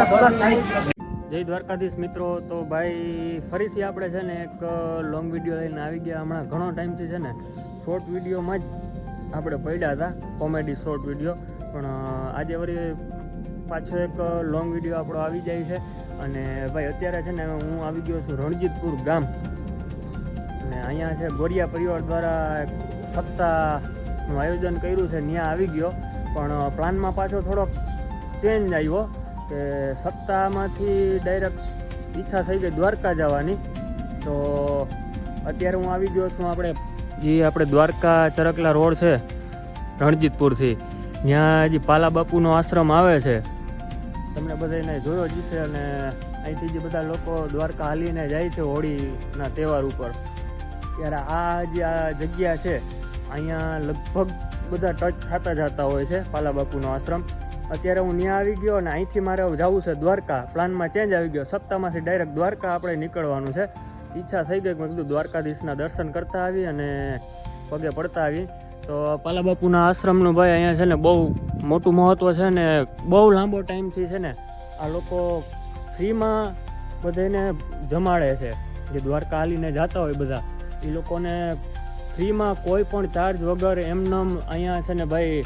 જય દ્વારકાધીશ મિત્રો. તો ભાઈ, ફરીથી આપણે છે ને એક લોંગ વીડિયો લઈને આવી ગયા. હમણાં ઘણો ટાઈમથી છે ને શોર્ટ વિડીયોમાં જ આપણે પડ્યા હતા. કોમેડી શોર્ટ વીડિયો પણ આજે વળી પાછો એક લોંગ વીડિયો આપણો આવી જાય છે. અને ભાઈ, અત્યારે છે ને હું આવી ગયો છું રણજીતપુર ગામ. અને અહીંયા છે ગોરિયા પરિવાર દ્વારા એક સપ્તાહનું આયોજન કર્યું છે. ત્યાં આવી ગયો. પણ પ્લાનમાં પાછો થોડોક ચેન્જ આવ્યો. કે સપ્તાહમાંથી ડાયરેક્ટ ઈચ્છા થઈ ગઈ દ્વારકા જવાની. તો અત્યારે હું આવી ગયો છું આપણે, જે આપણે દ્વારકા ચરકલા રોડ છે, રણજીતપુરથી. ત્યાં હજી પાલા બાપુનો આશ્રમ આવે છે. તમને બધાને જોયો જ છે અને અહીંથી જે બધા લોકો દ્વારકા હાલીને જાય છે હોળીના તહેવાર ઉપર. ત્યારે આ જે આ જગ્યા છે, અહીંયા લગભગ બધા ટચ થતા જતા હોય છે પાલા બાપુનો આશ્રમ. અત્યારે હું ત્યાં આવી ગયો અને અહીંથી મારે જવું છે દ્વારકા. પ્લાનમાં ચેન્જ આવી ગયો. સપ્તાહમાંથી ડાયરેક્ટ દ્વારકા આપણે નીકળવાનું છે. ઈચ્છા થઈ ગઈ મેં કીધું દ્વારકાધીશના દર્શન કરતા આવી અને પગે પડતા આવી. તો પાલા બાપુના આશ્રમનું ભાઈ અહીંયા છે ને બહુ મોટું મહત્ત્વ છે ને બહુ લાંબો ટાઈમથી છે ને આ લોકો ફ્રીમાં બધાને જમાડે છે. જે દ્વારકા હાલીને જતા હોય બધા એ લોકોને ફ્રીમાં કોઈ પણ ચાર્જ વગર એમનેમ અહીંયા છે ને ભાઈ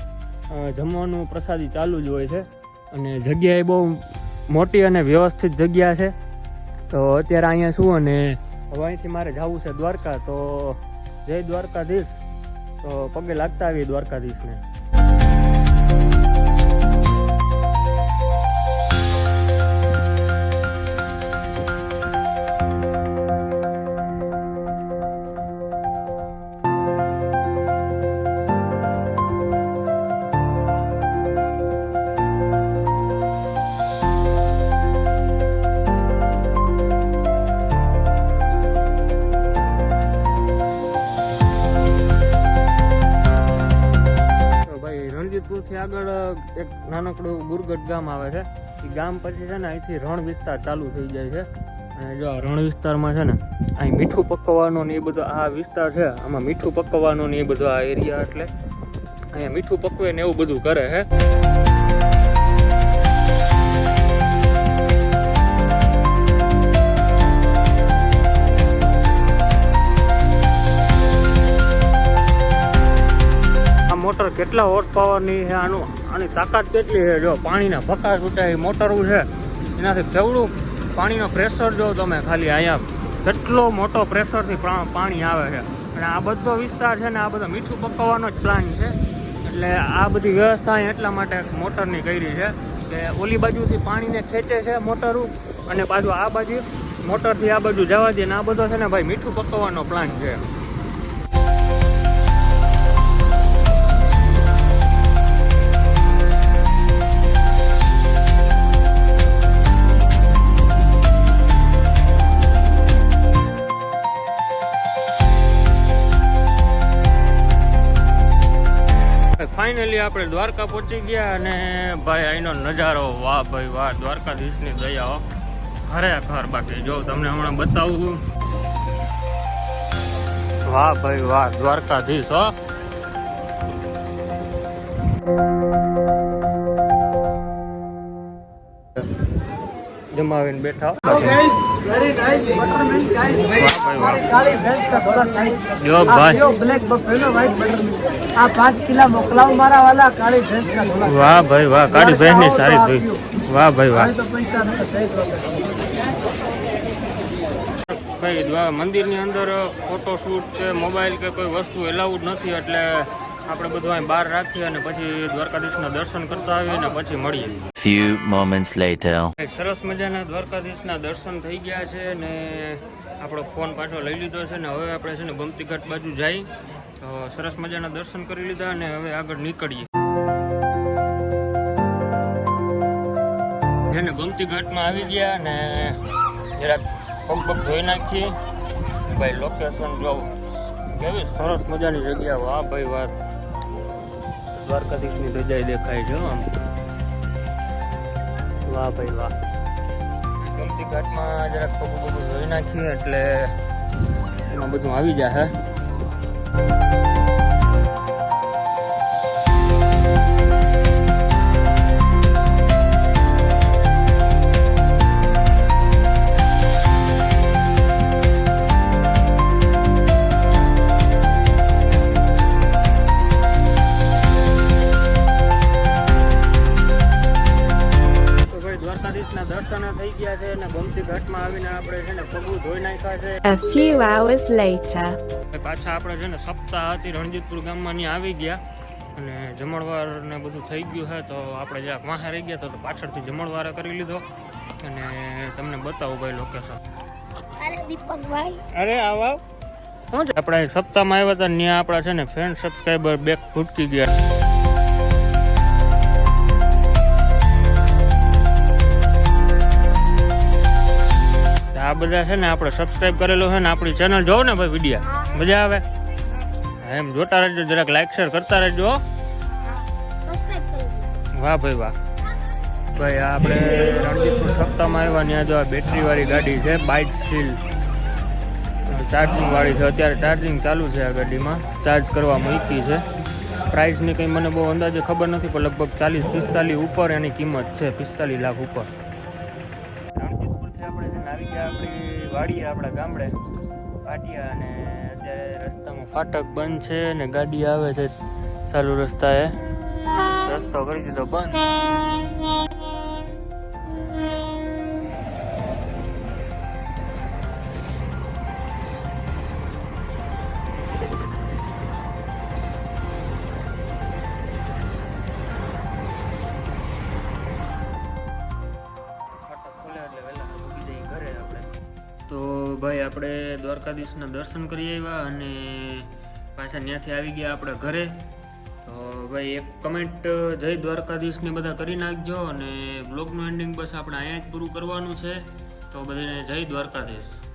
જમવાનું પ્રસાદી ચાલુ જ હોય છે. અને જગ્યા એ બહુ મોટી અને વ્યવસ્થિત જગ્યા છે. તો અત્યારે અહીંયા શું અને હવે અહીંથી મારે જવું છે દ્વારકા. તો જય દ્વારકાધીશ. તો પગે લાગતા આવીએ દ્વારકાધીશને. રણજીતપુરથી આગળ એક નાનકડું ગુરગઢ ગામ આવે છે. એ ગામ પછી છે ને અહીંથી રણ વિસ્તાર ચાલુ થઈ જાય છે. અને જો આ રણ વિસ્તારમાં છે ને અહીં મીઠું પકવવાનો ને એ બધો આ વિસ્તાર છે, આમાં મીઠું પકવવાનું ને એ બધો આ એરિયા એટલે અહીંયા મીઠું પકવે ને એવું બધું કરે છે. મોટર કેટલા હોર્સ પાવરની છે આનું? આની તાકાત કેટલી છે? જો, પાણીના ભકા છૂટે એ મોટરું છે. એનાથી કેવડું? પાણીનો પ્રેશર જો તમે ખાલી અહીંયા કેટલો મોટો પ્રેશરથી પાણી આવે છે. અને આ બધો વિસ્તાર છે ને, આ બધો મીઠું પકવવાનો જ પ્લાન છે. એટલે આ બધી વ્યવસ્થા એટલા માટે મોટરની કરી છે કે ઓલી બાજુથી પાણીને ખેંચે છે મોટરું અને પાછું આ બાજુ, મોટરથી આ બાજુ જવા દે ને આ બધો છે ને ભાઈ મીઠું પકવવાનો પ્લાન છે. ફાઇનલી આપણે દ્વારકા પહોંચી ગયા અને ભાઈ અહીંનો નજારો, વાહ ભાઈ, વાહ, દ્વારકાધીશની દયા ખરેખર બાકી. જો તમને હમણાં બતાવું. વાહ ભાઈ, વાહ, દ્વારકાધીશ હો. જમાવીને બેઠા વેરી વાહ ભાઈ વાહ કાળી ભેંસની સારી દોઈ વાહ ભાઈ વાહ. તો પૈસા ન થઈ અંદર ફોટોશૂટ કે મોબાઈલ કે કોઈ વસ્તુ એલાઉડ નથી એટલે આપણે બધું અહીં બહાર રાખીએ અને પછી દ્વારકાધીશના દર્શન કરતા આવીએ અને પછી મળીએ. ફ્યુ મોમેન્ટ્સ લેટર સરસ મજાના દ્વારકાધીશના દર્શન થઈ ગયા છે ને આપણો ફોન પાછો લઈ લીધો છે ને હવે આપણે છે ને ગમતી ઘાટ બાજુ જઈ સરસ મજાના દર્શન કરી લીધા અને હવે આગળ નીકળીએ. જેને ગમતી ઘાટમાં આવી ગયા ને જરાક પગ પગ ધોઈ નાખીએ. ભાઈ લોકેશન જો કેવી સરસ મજાની જગ્યા. વાહ ભાઈ વાહ. દ્વારકાધીશની ધજાઈ દેખાય છે આમ. વાહ ભાઈ વાહ. ગમતી ઘાટમાં જરાક પગું બધું જોઈ નાખીએ એટલે એમાં બધું આવી થઈ ગયા છે અને ગોમતી ઘાટમાં આવીને આપણે છે ને પગું ધોઈ નાખ્યા છે. A few hours later. પાછા આપણે છે ને સપ્તાહ હતી રણજીતપુર ગામમાં ની આવી ગયા. અને જમણવાર ને બધું થઈ ગયું છે તો આપણે જરાક વાહે રહી ગયા તો પાછળથી જમણવાર કરી લીધો. અને તમને બતાવું ભાઈ લોકેશન અરે દીપકભાઈ. અરે આવો આપણે સપ્તાહમાં આવ્યા હતા ત્યાં આપણા છે ને ફ્રેન્ડ સબસ્ક્રાઈબર બેક ફૂટકી ગયા. આ બધા છે ને આપણે સબસ્ક્રાઇબ કરેલું છે ને આપણી ચેનલ જોવો ને ભાઈ વિડીયા. મજા આવે? એમ જોતા રહેજો જરાક લાઈક શેર કરતા રહેજો વાહ ભાઈ વાહ. ભાઈ આપણે રણજીતપુર સપ્તાહમાં આવ્યા ત્યાં જો આ બેટરીવાળી ગાડી છે બાઇક સીલ ચાર્જિંગ વાળી છે. અત્યારે ચાર્જિંગ ચાલુ છે આ ગાડીમાં. ચાર્જ કરવા મૂકી છે. પ્રાઇસની કંઈ મને બહુ અંદાજે ખબર નથી પણ લગભગ ચાલીસ પિસ્તાલીસ ઉપર એની કિંમત છે પિસ્તાલીસ લાખ ઉપર. આપણે છે ને આવી ગયા આપણી વાડીએ, આપણા ગામડે. પાટિયા અને અત્યારે રસ્તામાં ફાટક બંધ છે ને ગાડી આવે છે. ચાલુ રસ્તાએ. રસ્તો કરી દીધો બંધ. તો ભાઈ, આપણે દ્વારકાધીશના દર્શન કરી આવ્યા અને પાછા ત્યાંથી આવી ગયા આપણે ઘરે. તો ભાઈ, એક કમેન્ટ જય દ્વારકાધીશને બધા કરી નાખજો અને બ્લોગનું એન્ડિંગ બસ આપણે અહીંયા જ પૂરું કરવાનું છે. તો બધાને જય દ્વારકાધીશ.